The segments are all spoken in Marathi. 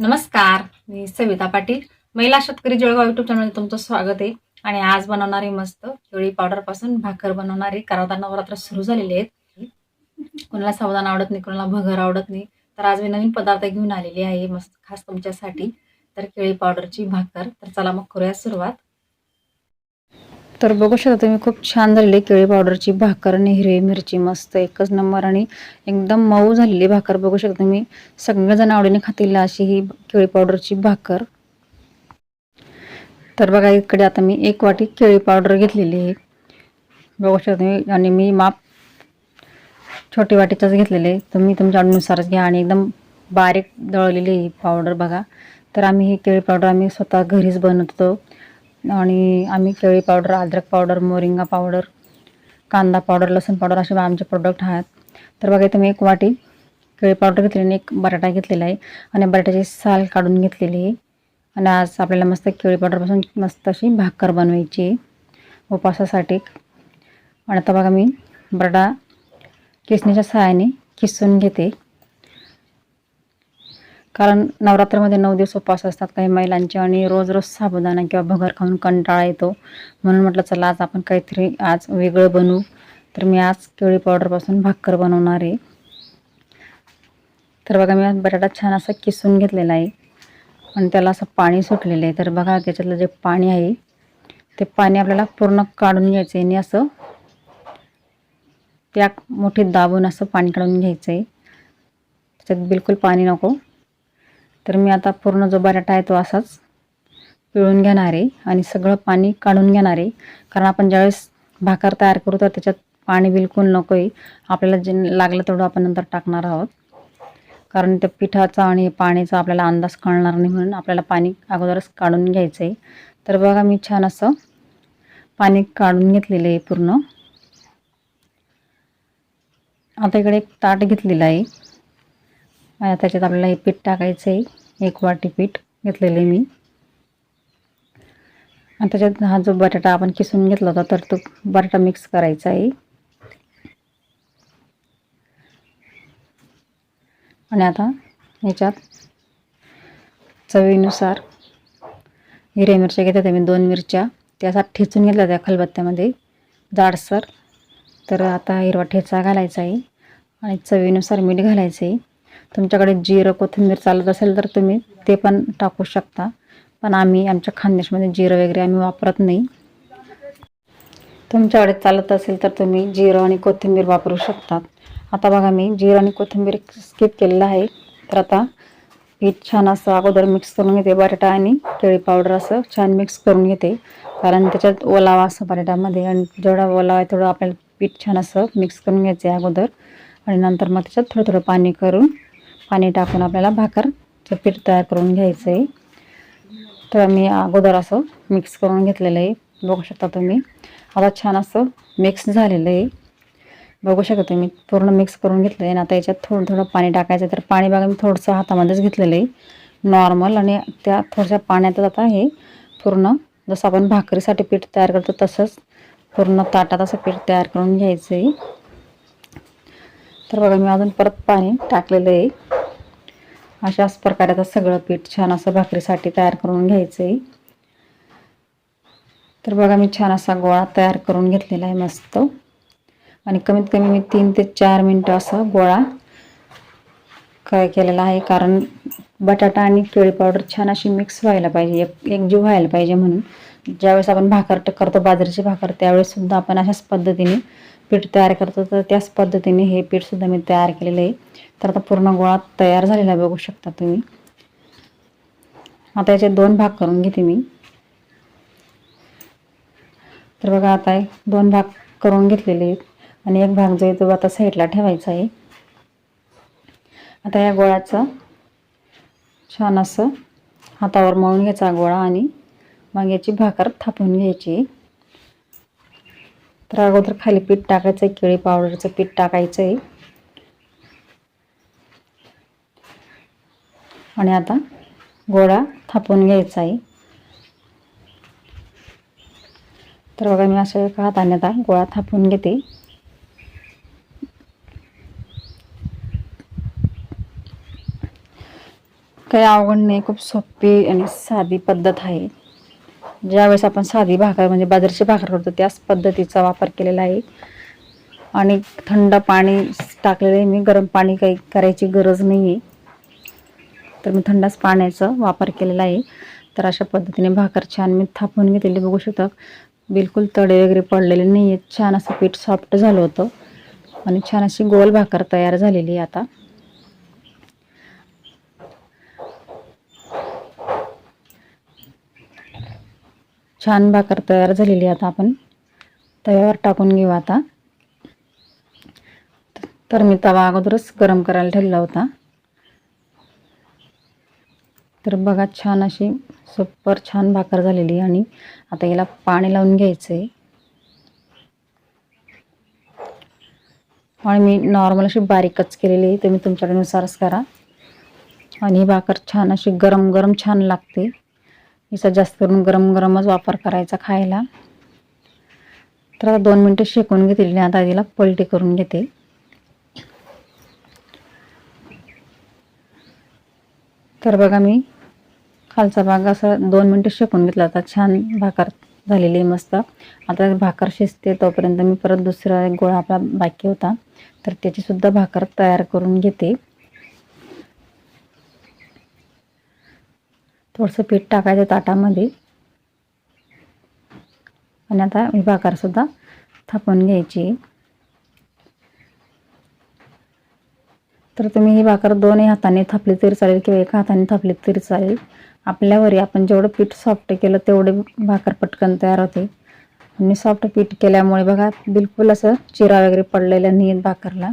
नमस्कार मी सविता पाटील. महिला शेतकरी जळगाव युट्यूब चॅनलमध्ये तुमचं स्वागत आहे. आणि आज बनवणारी मस्त केळी पावडरपासून भाकर बनवणारी कारण नवरात्र सुरू झालेले आहेत. कोणाला सावधान आवडत नाही कोणाला भगर आवडत नाही. तर आज मी नवीन पदार्थ घेऊन आलेली आहे मस्त खास तुमच्यासाठी. तर केळी पावडरची भाकर. तर चला मग करूया सुरुवात. तर बघू शकता तुम्ही खूप छान झालेली केळी पावडरची भाकर आणि हिरवी मिरची मस्त एकच नंबर आणि एकदम मऊ झालेली भाकर. बघू शकता तुम्ही सगळेजण आवडीने खातील अशी ही केळी पावडरची भाकर. तर बघा इकडे आता मी एक वाटी केळी पावडर घेतलेली आहे. बघू शकता तुम्ही आणि मी माप छोटी वाटीचाच घेतलेले तुम्ही तुमच्या आवडीनुसारच घ्या आणि एकदम बारीक दळलेली ही पावडर बघा. तर आम्ही ही केळी पावडर आम्ही स्वतः घरीच बनवतो आणि आम्ही केळी पावडर अद्रक पावडर मोरिंगा पावडर कांदा पावडर लसूण पावडर असे आमचे प्रोडक्ट आहेत. तर बघा तुम्ही मी एक वाटी केळी पावडर घेतली आणि एक बटाटा घेतलेला आहे. आणि बटाट्याची साल काढून घेतलेली आहे. आणि आज आपल्याला मस्त केळी पावडरपासून मस्त अशी भाकर बनवायची आहे. आणि आता बघा मी बटाटा किसणीच्या सहाय्याने किसून घेते. कारण नवरात्रामध्ये नऊ दिवस उपवास असतात. काही महिलांचे आणि रोज रोज साबुदाणा किंवा भगर खाऊन कंटाळा येतो. म्हणून म्हटलं चला आज आपण काहीतरी आज वेगळं बनवू. तर मी आज केळी पावडरपासून भाकर बनवणार आहे. तर बघा मी आज बटाटा छान असा किसून घेतलेला आहे. आणि त्याला असं पाणी सुटलेलं आहे. तर बघा त्याच्यातलं जे पाणी आहे ते पाणी आपल्याला पूर्ण काढून घ्यायचं आहे. आणि असं त्या मोठी दाबून असं पाणी काढून घ्यायचं आहे. त्याच्यात बिलकुल पाणी नको. तर मी आता पूर्ण जो बटाटा आहे तो असाच पिळून घेणार आहे आणि सगळं पाणी काढून घेणार आहे. कारण आपण ज्यावेळेस भाकर तयार करू तर त्याच्यात पाणी बिलकुल नको आहे आपल्याला जे लागलं तेवढं आपण नंतर टाकणार आहोत. कारण त्या पिठाचा आणि पाण्याचा आपल्याला अंदाज कळणार नाही म्हणून आपल्याला पाणी अगोदरच काढून घ्यायचं आहे तर बघा मी छान असं पाणी काढून घेतलेलं आहे पूर्ण. आता इकडे एक ताट घेतलेलं आहे. त्याच्यात आपल्याला हे पीठ टाकायचं आहे एक वाटी पीठ घेतलेले आहे मी. आणि त्याच्यात हा जो बटाटा आपण किसून घेतला होता तर तो बटाटा मिक्स करायचा आहे. आणि आता ह्याच्यात चवीनुसार हिरव्या मिरच्या घेतात मी दोन मिरच्या. त्यासाठी ठेचून घेतल्या त्या खलबत्त्यामध्ये. जाडसर. तर आता हिरवा ठेचा घालायचा आहे. आणि चवीनुसार मीठ घालायचं आहे तुमच्याकडे जिरं कोथिंबीर चालत असेल तर तुम्ही ते पण टाकू शकता. पण आम्ही आमच्या खानदेशमध्ये जिरं वगैरे आम्ही वापरत नाही. तुमच्याकडे चालत असेल तर तुम्ही जिरं आणि कोथिंबीर वापरू शकतात. आता बघा मी जिरं आणि कोथिंबीर स्किप केलेलं आहे. तर आता पीठ छान असं अगोदर मिक्स करून घेते बटाटा आणि केळी पावडर असं छान मिक्स करून घेते. कारण त्याच्यात ओलावा असं बटाट्यामध्ये आणि जेवढा ओलावा आहे तेवढं आपल्याला पीठ छान असं मिक्स करून घ्यायचं आहे अगोदर. आणि नंतर मग त्याच्यात थोडं थोडं पाणी करून पाणी टाकून आपल्याला भाकरचं पीठ तयार करून घ्यायचं आहे तर मी अगोदर असं मिक्स करून घेतलेलं आहे बघू शकता तुम्ही. आता छान असं मिक्स झालेलं आहे बघू शकता तुम्ही पूर्ण मिक्स करून घेतलं आहे आणि आता याच्यात थोडं थोडं पाणी टाकायचं तर पाणी बघा मी थोडंसं हातामध्येच घेतलेलं आहे नॉर्मल आणि त्या थोड्याशा पाण्यातच आता हे पूर्ण जसं आपण भाकरीसाठी पीठ तयार करतो तसंच पूर्ण ताटात असं पीठ तयार करून घ्यायचं आहे तर बघा मी अजून परत पाणी टाकलेलं आहे अशाच प्रकारे आता सगळं पीठ छान असं भाकरीसाठी तयार करून घ्यायचं आहे तर बघा मी छान असा गोळा तयार करून घेतलेला आहे मस्त. आणि कमीत कमी मी तीन ते चार मिनटं असं गोळा काय केलेला आहे कारण बटाटा आणि केळी पावडर छान अशी मिक्स व्हायला पाहिजे एक एकजीव व्हायला पाहिजे म्हणून. ज्यावेळेस आपण भाकर करतो बाजरीची भाकर त्यावेळेस सुद्धा आपण अशाच पद्धतीने पीठ तयार करतो. तर त्याच पद्धतीने हे पीठसुद्धा मी तयार केलेलं आहे. तर आता पूर्ण गोळा तयार झालेला बघू शकता तुम्ही. आता याचे दोन भाग करून घेते मी. तर बघा आता दोन भाग करून घेतलेले आहेत. आणि एक भाग जो आहे तो आता साईडला ठेवायचा आहे. आता या गोळ्याचं छान असं हातावर मळून घ्यायचा गोळा आणि मग याची भाकर थापून घ्यायची. तर अगोदर खाली पीठ टाकायचं आहे केळी पावडरचं पीठ टाकायचं आहे आणि आता गोळा थापून घ्यायचा आहे तर बघा मी असं एका हाताने आता गोळा थापून घेते. काही अवघड नाही खूप सोपी आणि साधी पद्धत आहे. ज्यावेळेस आपण साधी भाकर म्हणजे बाजरीची भाकर करतो त्याच पद्धतीचा वापर केलेला आहे. आणि थंड पाणी टाकलेलं आहे. मी गरम पाणी काही करायची गरज नाही आहे तर मी थंडच पाण्याचा वापर केलेला आहे. तर अशा पद्धतीने भाकर छान मी थापून घेतलेली बघू शकता बिलकुल तडे वगैरे पडलेले नाही आहेत छान असं पीठ सॉफ्ट झालं होतं. आणि छान अशी गोल भाकर तयार झालेली आहे आता. छान भाकर तयार झालेली आता आपण. तव्यावर टाकून घेऊ आता. तर मी तवा अगोदरच गरम करायला ठेवला होता. तर बघा छान अशी सुपर छान भाकर झालेली आणि आता याला पाणी लावून घ्यायचं आहे आणि मी नॉर्मल अशी बारीकच केलेली आहे तुम्ही तुमच्यानुसारच करा. आणि ही भाकर छान अशी गरम गरम छान लागते. हिचा जास्त करून गरम गरमच वापर करायचा खायला. तर आता दोन मिनटं शेकून घेतलेली आता तिला पलटी करून घेते. तर बघा मी खालचा भाग असा दोन मिनटं शेकून घेतला. होता छान भाकर झालेली आहे मस्त. आता भाकर शिजते तोपर्यंत मी परत दुसरा एक गोळा आपला बाकी होता. तर त्याचीसुद्धा भाकर तयार करून घेते. थोडंसं पीठ टाकायचं ताटामध्ये. आणि आता ही भाकरसुद्धा थापून घ्यायची. तर तुम्ही ही भाकर दोन्ही हाताने थापली तरी चालेल किंवा एका हाताने थापली तरी चालेल. आपल्यावरही आपण जेवढं पीठ सॉफ्ट केलं तेवढे भाकर पटकन तयार होते. आणि सॉफ्ट पीठ केल्यामुळे बघा बिलकुल असं चिरा वगैरे पडलेलं नाही आहेत भाकरला.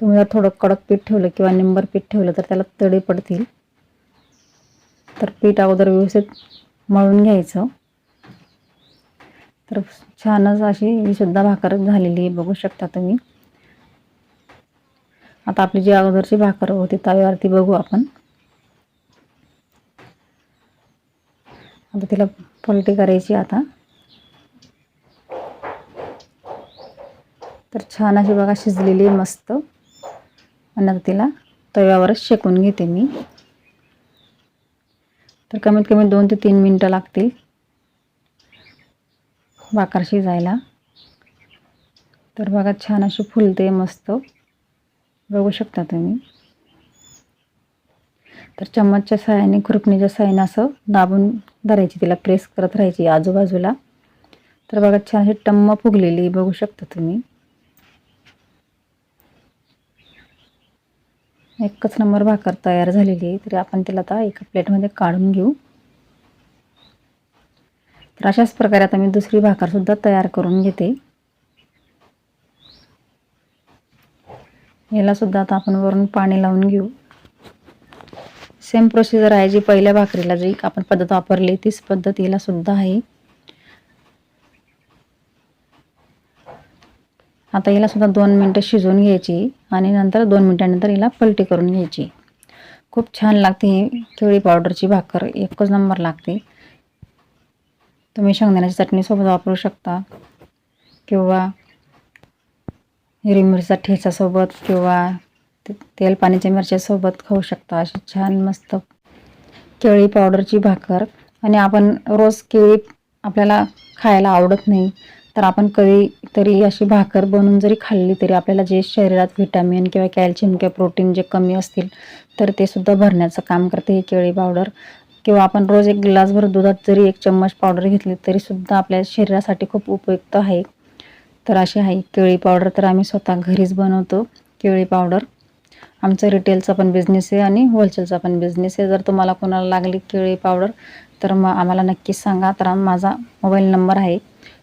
तुम्ही जर थोडं कडक पीठ ठेवलं किंवा निंबर पीठ ठेवलं तर त्याला तडे पडतील. तर पीठ अगोदर व्यवस्थित मळून घ्यायचं. तर छानच अशी ही सुद्धा भाकर झालेली आहे बघू शकता तुम्ही. आता आपली जी अगोदरची भाकर होती तव्यावरती बघू आपण. आता तिला पलटी करायची आता. तर छान अशी बघा शिजलेली आहे मस्त. आणि आता तिला तव्यावरच शेकून घेते मी. तर कमीत कमी दोन ते तीन मिनटं लागतील. भाकर शिजायला तर बघा छान अशी फुलते मस्त. बघू शकता तुम्ही. तर चम्मचच्या साह्याने खुरपणीच्या साह्याने असं दाबून धरायची तिला प्रेस करत राहायची आजूबाजूला. तर बघा छान अशी टम्म फुगलेली बघू शकता तुम्ही. एकच नंबर भाकर तयार झालेली आहे. तरी आपण तिला आता एका प्लेटमध्ये काढून घेऊ. तर अशाच प्रकारे आता मी दुसरी भाकरसुद्धा तयार करून घेते. यालासुद्धा आता आपण वरून पाणी लावून घेऊ. सेम प्रोसिजर आहे जी पहिल्या भाकरीला जी आपण पद्धत वापरली तीच पद्धत सुद्धा आहे. आता हिला सुद्धा दोन मिनटं शिजवून घ्यायची आणि नंतर दोन मिनटानंतर हिला पलटी करून घ्यायची. खूप छान लागते ही केळी पावडरची भाकर एकच नंबर लागते. तुम्ही शेंगदाण्याची चटणीसोबत वापरू शकता किंवा हिरवी मिरचा ठेचासोबत किंवा तेल पाण्याच्या मिरच्यासोबत खाऊ शकता. अशी छान मस्त केळी पावडरची भाकर. आणि आपण रोज केळी आपल्याला खायला आवडत नाही तर आपण कधीतरी अशी भाकर बनवून जरी खाल्ली तरी आपल्याला जे शरीरात व्हिटॅमिन किंवा कॅल्शियम किंवा प्रोटीन जे कमी असतील तर ते सुद्धा भरण्याचं काम करते ही केळी पावडर किंवा आपण रोज एक ग्लासभर दुधात जरी एक चम्मच पावडर घेतली तरीसुद्धा आपल्या शरीरासाठी खूप उपयुक्त आहे. तर अशी आहे केळी पावडर तर आम्ही स्वतः घरीच बनवतो केळी पावडर आमचा रिटेलचा पण बिझनेस आहे आणि होलसेलचा पण बिझनेस आहे. जर तुम्हाला कोणाला लागली केळी पावडर तर मग आम्हाला नक्कीच सांगा. तर माझा मोबाईल नंबर आहे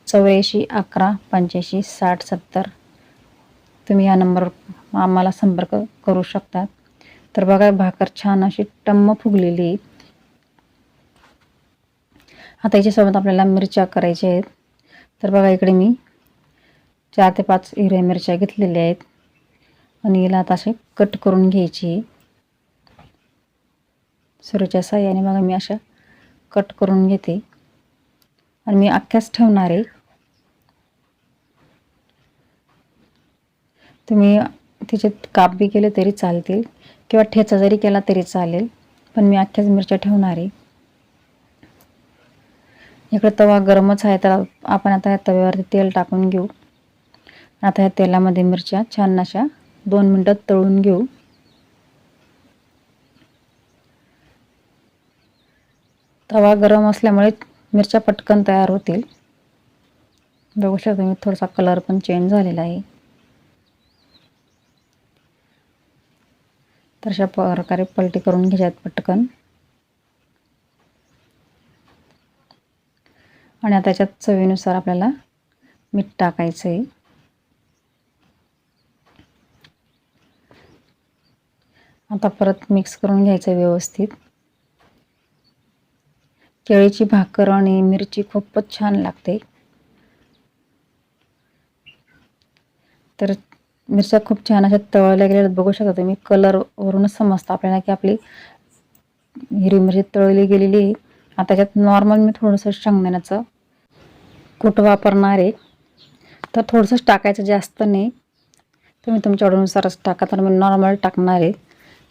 चौऱ्याऐंशी अकरा पंच्याऐंशी साठ सत्तर. तुम्ही या नंबरवर आम्हाला संपर्क करू शकतात. तर बघा भाकर छान अशी टम्म फुगलेली आता याच्यासोबत आपल्याला मिरच्या करायच्या आहेत. तर बघा इकडे मी चार ते पाच हिरव्या मिरच्या घेतलेल्या आहेत. आणि याला आता असे कट करून घ्यायची सुरूच्या साह्याने बघा मी अशा कट करून घेते. आणि मी अख्ख्याच ठेवणार आहे. तुम्ही तिचे काप बी केले तरी चालतील. किंवा ठेचा जरी केला तरी चालेल. पण मी अख्ख्याच मिरच्या ठेवणार आहे. इकडे तवा गरमच आहे. तर आपण आता या तव्यावरती तेल टाकून घेऊ. आता या तेलामध्ये मिरच्या छान अशा दोन मिनटात तळून घेऊ. तवा गरम असल्यामुळे मिरच्या पटकन तयार होतील. बघू शकता तुम्ही थोडासा कलर पण चेंज झालेला आहे. तर अशा प्रकारे पलटी करून घ्यायच्यात पटकन. आणि आता त्याच्यात चवीनुसार आपल्याला मीठ टाकायचं आहे आता परत मिक्स करून घ्यायचं व्यवस्थित. केळीची भाकर आणि मिरची खूपच छान लागते. तर मिरच्या खूप छान अशा तळल्या गेलेल्या बघू शकता तुम्ही कलर वरूनच समजतं आपल्याला की आपली हिरवी मिरची तळली गेलेली आहे. आता त्याच्यात नॉर्मल मी थोडंसं शेंगदाण्याचं कूट वापरणार आहे. तर थोडंसंच टाकायचं जास्त नाही. तुम्ही तुमच्या ऑर्डरनुसारच टाका. तर मी नॉर्मल टाकणार आहे.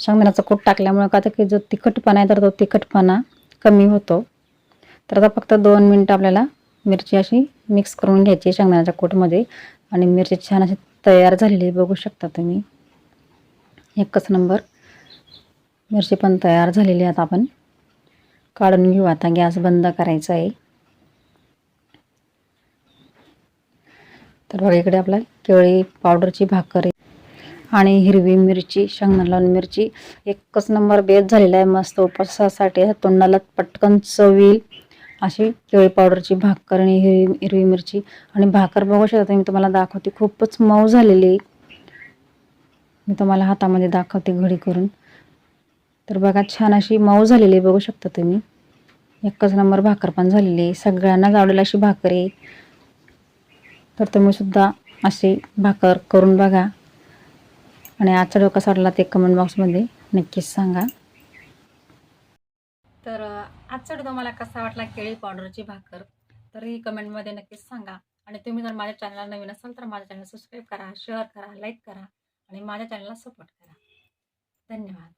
शेंगदाण्याचं कूट टाकल्यामुळे का तर की जो तिखटपणा आहे तर तो तिखटपणा कमी होतो. तर आता फक्त दोन मिनटं आपल्याला मिरची अशी मिक्स करून घ्यायची शेंगदाण्याच्या कूटमध्ये. आणि मिरची छान अशी तयार झालेली आहे बघू शकता तुम्ही. एकच नंबर. मिरची पण तयार झालेली आता आपण. काढून घेऊ आता गॅस बंद करायचा आहे. तर बघा इकडे आपला केळी पावडरची भाकर आणि हिरवी मिरची शेंगदाणा लावून मिरची. एकच नंबर बेत झालेला आहे मस्त उपवासासाठी. तोंडाला पटकन चवील. अशी केळी पावडरची भाकर आणि हिरवी हिरवी मिरची आणि भाकर बघू शकता मी तुम्हाला दाखवते. खूपच मऊ झालेली आहे. मी तुम्हाला हातामध्ये दाखवते घडी करून. तर बघा छान अशी मऊ झालेली आहे. बघू शकता तुम्ही. एकच नंबर भाकर पण झालेली आहे. सगळ्यांनाच आवडेल अशी भाकर आहे. तर तुम्ही सुद्धा अशी भाकर करून बघा. आणि आजचा डोका वाटला ते कमेंट बॉक्समध्ये नक्कीच सांगा. तर आजचा व्हिडिओ मला कसा वाटला केळी पावडरची भाकर तर ही कमेंटमध्ये नक्कीच सांगा. आणि तुम्ही जर माझ्या चॅनलला नवीन असाल तर माझ्या चॅनल सबस्क्राईब करा शेअर करा लाईक करा आणि माझ्या चॅनलला सपोर्ट करा. धन्यवाद.